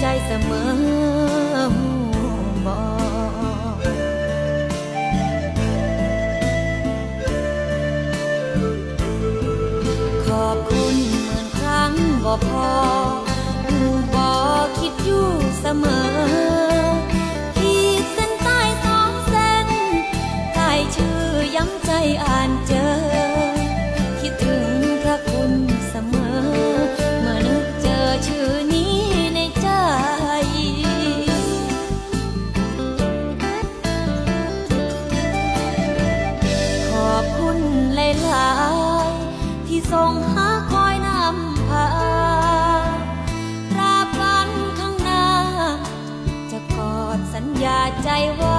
ใจเสมอหูบอกขอบคุณหมื่นครั้งบ่พอหูบอกคิดอยู่เสมอใจอ ข้างหน้า จะกอดสัญญาใจไว้